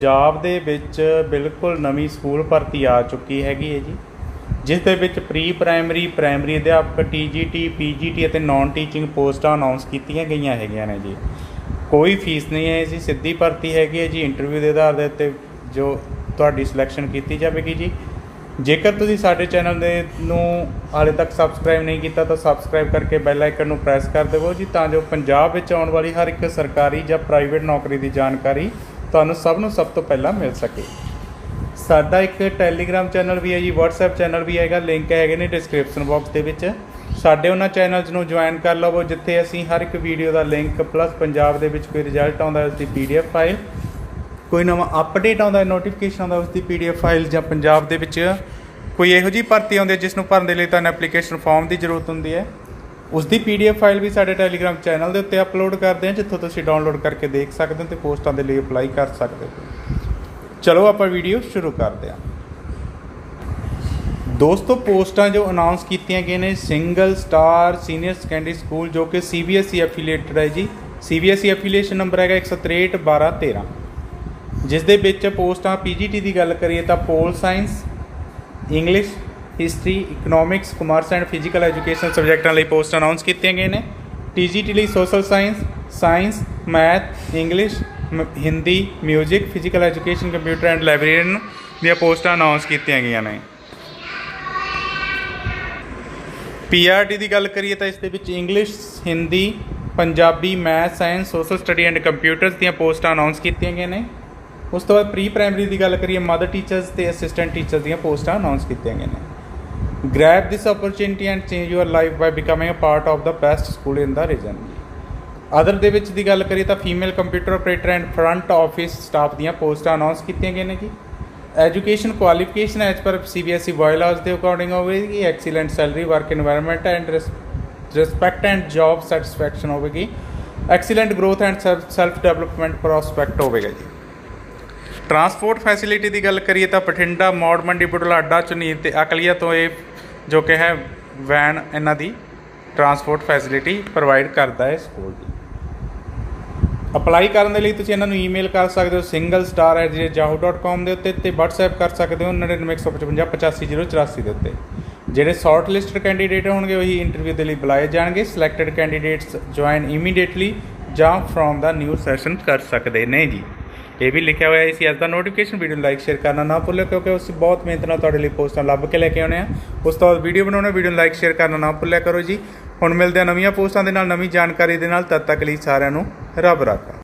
ਪੰਜਾਬ ਦੇ ਵਿੱਚ ਬਿਲਕੁਲ ਨਵੀਂ ਸਕੂਲ ਭਰਤੀ ਆ ਚੁੱਕੀ ਹੈਗੀ ਹੈ ਜੀ, ਜਿਸ ਦੇ ਵਿੱਚ ਪ੍ਰੀ ਪ੍ਰਾਇਮਰੀ ਪ੍ਰਾਇਮਰੀ ਅਧਿਆਪਕ ਟੀਜੀਟੀ ਪੀਜੀਟੀ ਅਤੇ ਨਾਨ ਟੀਚਿੰਗ ਪੋਸਟਾਂ ਅਨਾਉਂਸ ਕੀਤੀਆਂ ਗਈਆਂ ਹੈਗੀਆਂ ਨੇ ਜੀ। ਕੋਈ ਫੀਸ ਨਹੀਂ ਹੈ ਜੀ, ਸਿੱਧੀ ਭਰਤੀ ਹੈਗੀ ਹੈ ਜੀ ਇੰਟਰਵਿਊ ਦੇ ਆਧਾਰ ਦੇ ਉੱਤੇ ਜੋ ਤੁਹਾਡੀ ਸਿਲੈਕਸ਼ਨ ਕੀਤੀ ਜਾਵੇਗੀ ਜੀ। ਜੇਕਰ ਤੁਸੀਂ ਸਾਡੇ ਚੈਨਲ ਦੇ ਨੂੰ ਹਾਲੇ ਤੱਕ ਸਬਸਕ੍ਰਾਈਬ ਨਹੀਂ ਕੀਤਾ, ਤਾਂ ਸਬਸਕ੍ਰਾਈਬ ਕਰਕੇ ਬੈਲ ਆਈਕਨ ਨੂੰ ਪ੍ਰੈਸ ਕਰ ਦੇਵੋ ਜੀ, ਤਾਂ ਜੋ ਪੰਜਾਬ ਵਿੱਚ ਆਉਣ ਵਾਲੀ ਹਰ ਇੱਕ ਸਰਕਾਰੀ ਜਾਂ ਪ੍ਰਾਈਵੇਟ ਨੌਕਰੀ ਦੀ ਜਾਣਕਾਰੀ ਤੁਹਾਨੂੰ ਸਭ ਨੂੰ ਸਭ ਤੋਂ ਪਹਿਲਾਂ ਮਿਲ ਸਕੇ। ਸਾਡਾ ਇੱਕ ਟੈਲੀਗ੍ਰਾਮ ਚੈਨਲ ਵੀ ਹੈ ਜੀ, WhatsApp ਚੈਨਲ ਵੀ ਹੈਗਾ ਲਿੰਕ ਹੈਗੇ ਨੇ ਡਿਸਕ੍ਰਿਪਸ਼ਨ ਬਾਕਸ ਦੇ ਵਿੱਚ। ਸਾਡੇ ਉਹਨਾਂ ਚੈਨਲਸ ਨੂੰ ਜੁਆਇਨ ਕਰ ਲਵੋ ਜਿੱਥੇ ਅਸੀਂ ਹਰ ਇੱਕ ਵੀਡੀਓ ਦਾ ਲਿੰਕ ਪਲੱਸ ਪੰਜਾਬ ਦੇ ਵਿੱਚ ਕੋਈ ਰਿਜ਼ਲਟ ਆਉਂਦਾ ਉਸ ਦੀ PDF ਫਾਈਲ ਕੋਈ ਨਵਾਂ ਅਪਡੇਟ ਆਉਂਦਾ ਨੋਟੀਫਿਕੇਸ਼ਨ ਆਉਂਦਾ ਉਸ ਦੀ PDF ਫਾਈਲ ਜਾਂ ਪੰਜਾਬ ਦੇ ਵਿੱਚ ਕੋਈ ਇਹੋ ਜਿਹੀ ਭਰਤੀ ਆਉਂਦੀ ਹੈ, ਜਿਸ ਨੂੰ ਭਰਨ ਦੇ ਲਈ ਤੁਹਾਨੂੰ ਐਪਲੀਕੇਸ਼ਨ ਫਾਰਮ ਦੀ ਜ਼ਰੂਰਤ ਹੁੰਦੀ ਹੈ। ਉਸ ਦੀ PDF ਫਾਈਲ ਵੀ ਸਾਡੇ ਟੈਲੀਗ੍ਰਾਮ ਚੈਨਲ ਦੇ ਉੱਤੇ ਅਪਲੋਡ ਕਰਦੇ ਹਾਂ, ਜਿੱਥੋਂ ਤੁਸੀਂ ਡਾਊਨਲੋਡ ਕਰਕੇ ਦੇਖ ਸਕਦੇ ਹੋ ਤੇ ਪੋਸਟਾਂ ਦੇ ਲਈ ਅਪਲਾਈ ਕਰ ਸਕਦੇ ਹੋ। ਚਲੋ ਆਪਾਂ ਵੀਡੀਓ ਸ਼ੁਰੂ ਕਰਦੇ ਹਾਂ। ਦੋਸਤੋ, ਪੋਸਟਾਂ ਜੋ ਅਨਾਉਂਸ ਕੀਤੀਆਂ ਗਈਆਂ ਨੇ single star senior secondary school ਜੋ ਕਿ CBSE ਐਫੀਲੀਏਟਡ ਹੈ ਜੀ। CBSE ਐਫੀਲੀਏਸ਼ਨ ਨੰਬਰ ਹੈਗਾ 163 12 13 ਜਿਸ ਦੇ ਵਿੱਚ ਪੋਸਟਾਂ PGT ਦੀ ਗੱਲ ਕਰੀਏ ਤਾਂ pol science English history economics commerce and physical education ਸਬਜੈਕਟਾਂ ਲਈ ਪੋਸਟ ਅਨਾਉਂਸ ਕੀਤੀਆਂ ਗਈਆਂ ਨੇ। TGT ਲਈ social science science math English Hindi 뮤직 physical education computer and librarian ਦੀਆਂ ਪੋਸਟਾਂ ਅਨਾਉਂਸ ਕੀਤੀਆਂ ਗਈਆਂ ਨੇ। ਪੀਆਰਟੀ ਦੀ ਗੱਲ ਕਰੀਏ ਤਾਂ ਇਸ ਦੇ ਵਿੱਚ English Hindi Punjabi math science social study and computers ਦੀਆਂ ਪੋਸਟਾਂ ਅਨਾਉਂਸ ਕੀਤੀਆਂ ਗਈਆਂ ਨੇ। ਉਸ ਤੋਂ ਬਾਅਦ ਪ੍ਰੀ ਪ੍ਰਾਇਮਰੀ ਦੀ ਗੱਲ ਕਰੀਏ ਮਦਰ ਟੀਚਰਸ ਤੇ ਅਸਿਸਟੈਂਟ ਟੀਚਰਸ ਦੀਆਂ ਪੋਸਟਾਂ ਅਨਾਉਂਸ ਕੀਤੀਆਂ ਗਈਆਂ ਨੇ। Grab this opportunity and change your life by becoming a part of the best school in the region. Other ਦੇ ਵਿੱਚ ਦੀ ਗੱਲ ਕਰੀ ਤਾਂ female computer operator and front office staff ਦੀਆਂ ਪੋਸਟਾਂ ਅਨਾਉਂਸ ਕੀਤੀਆਂ ਗਈਆਂ ਨੇ ਜੀ। Education qualification as per CBSE bylaws ਦੇ ਅਕੋਰਡਿੰਗ ਹੋਵੇਗੀ excellent salary work environment and respect and job satisfaction ਹੋਵੇਗੀ excellent growth and self development prospect ਹੋਵੇਗਾ ਜੀ। ਟਰਾਂਸਪੋਰਟ ਫੈਸਿਲਿਟੀ ਦੀ ਗੱਲ ਕਰੀਏ ਤਾਂ ਪਠਿੰਡਾ ਮੌੜ, ਮੰਡੀ, ਬੁਢਲਾਡਾ ਚੁਨੀਤ ਤੇ ਅਕਲੀਆ ਤੋਂ ਇਹ ਜੋ ਕਿ ਹੈ ਵੈਨ ਇਹਨਾਂ ਦੀ ਟਰਾਂਸਪੋਰਟ ਫੈਸਿਲਿਟੀ ਪ੍ਰੋਵਾਈਡ ਕਰਦਾ ਹੈ ਸਕੂਲ ਦੀ। ਅਪਲਾਈ ਕਰਨ ਦੇ ਲਈ ਤੁਸੀਂ ਇਹਨਾਂ ਨੂੰ ਈਮੇਲ ਕਰ ਸਕਦੇ ਹੋ singlestar@yahoo.com ਦੇ ਉੱਤੇ ਤੇ WhatsApp ਕਰ ਸਕਦੇ ਹੋ 99155 85084 ਦੇ ਉੱਤੇ। ਜਿਹੜੇ ਸ਼ਾਰਟ ਲਿਸਟਡ ਕੈਂਡੀਡੇਟ ਹੋਣਗੇ ਉਹੀ ਇੰਟਰਵਿਊ ਦੇ ਲਈ ਬੁਲਾਏ ਜਾਣਗੇ। ਸਿਲੈਕਟਡ ਕੈਂਡੀਡੇਟਸ ਜੁਆਇਨ ਇਮੀਡੀਏਟਲੀ ਜਾਂ ਫਰੋਮ ਦਾ ਨਿਊ ਸੈਸ਼ਨ ਕਰ ਸਕਦੇ ਨੇ ਜੀ। ਇਹ ਵੀ ਲਿਖਿਆ ਹੋਇਆ ਹੈ ਸੀ ਅੱਜ ਦਾ ਨੋਟੀਫਿਕੇਸ਼ਨ ਵੀਡੀਓ ਨੂੰ ਲਾਈਕ ਸ਼ੇਅਰ ਕਰਨਾ ਨਾ ਭੁੱਲਿਓ ਕਿਉਂਕਿ ਅਸੀਂ ਬਹੁਤ ਮਿਹਨਤ ਨਾਲ ਤੁਹਾਡੇ ਲਈ ਪੋਸਟਾਂ ਲੱਭ ਕੇ ਲੈ ਕੇ ਆਉਣੇ ਆ ਉਸ ਤੋਂ ਬਾਅਦ ਵੀਡੀਓ ਬਣਾਉਣਾ ਵੀਡੀਓ ਨੂੰ ਲਾਈਕ ਸ਼ੇਅਰ ਕਰਨਾ ਨਾ ਭੁੱਲਿਆ ਕਰੋ ਜੀ। ਹੁਣ ਮਿਲਦੇ ਆ ਨਵੀਆਂ ਪੋਸਟਾਂ ਦੇ ਨਾਲ, ਨਵੀਂ ਜਾਣਕਾਰੀ ਦੇ ਨਾਲ, ਤਦ ਤੱਕ ਲਈ ਸਾਰਿਆਂ ਨੂੰ ਰੱਬ ਰਾਖਾ।